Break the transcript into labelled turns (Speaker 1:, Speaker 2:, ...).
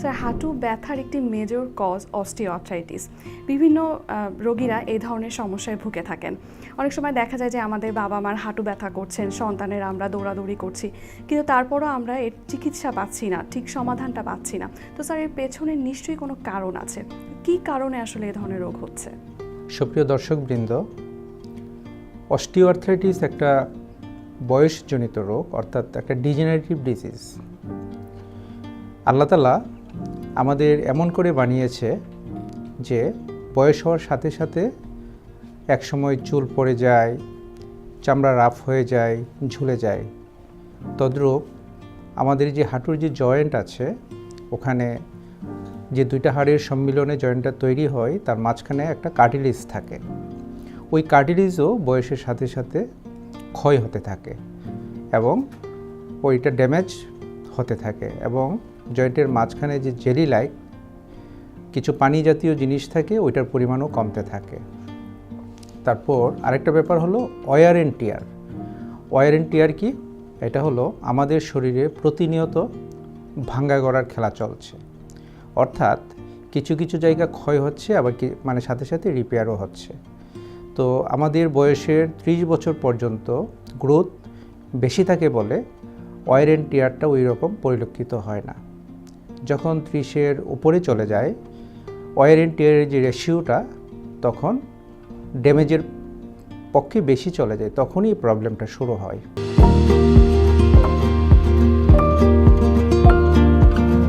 Speaker 1: Sir, হাঁটু ব্যথার একটি মেজর কজ অস্টিওআর্থ্রাইটিস বিভিন্ন রোগীরা এই ধরনের সমস্যায় ভুগে থাকেন। অনেক সময় দেখা যায় যে আমাদের বাবা মার হাঁটু ব্যথা করছেন, সন্তানের আমরা দৌড়াদৌড়ি করছি, কিন্তু তারপরও আমরা এর চিকিৎসা পাচ্ছি না, ঠিক সমাধানটা পাচ্ছি না। তো স্যার, এর পেছনে নিশ্চয়ই কোনো কারণ আছে? কি কারণে আসলে এ ধরনের রোগ হচ্ছে?
Speaker 2: সুপ্রিয় দর্শকবৃন্দ অস্টিওআর্থ্রাইটিস একটা বয়সজনিত রোগ, অর্থাৎ একটা ডিজেনারেটিভ ডিজিজ আল্লাহ তালা আমাদের এমন করে বানিয়েছে যে বয়স হওয়ার সাথে সাথে একসময় চুল পড়ে যায়, চামড়া রাফ হয়ে যায়, ঝুলে যায়। তদ্রূপ আমাদের যে হাঁটুর যে জয়েন্ট আছে, ওখানে যে দুইটা হাড়ের সম্মিলনে জয়েন্টটা তৈরি হয়, তার মাঝখানে একটা কার্টিলিজ থাকে। ওই কার্টিলিজও বয়সের সাথে সাথে ক্ষয় হতে থাকে এবং ওইটা ড্যামেজ হতে থাকে এবং জয়েন্টের মাঝখানে যে জেলি লাইক কিছু পানি জাতীয় জিনিস থাকে, ওইটার পরিমাণও কমতে থাকে। তারপর আরেকটা ব্যাপার হলো wear and tear. Wear and tear কি? এটা হলো আমাদের শরীরে প্রতিনিয়ত ভাঙ্গা গড়ার খেলা চলছে। অর্থাৎ কিছু কিছু জায়গা ক্ষয় হচ্ছে, আবার কি মানে সাথে সাথে রিপেয়ারও হচ্ছে। তো আমাদের বয়সের ত্রিশ বছর পর্যন্ত গ্রোথ বেশি থাকে বলে ওয়ার অ্যান্ড টিয়ারটা ওই রকম পরিলক্ষিত হয় না। যখন ত্রিশের উপরে চলে যায় ওয়ার অ্যান্ড টিয়ারের যে রেশিওটা তখন ড্যামেজের পক্ষে বেশি চলে যায়, তখনই প্রবলেমটা শুরু হয়।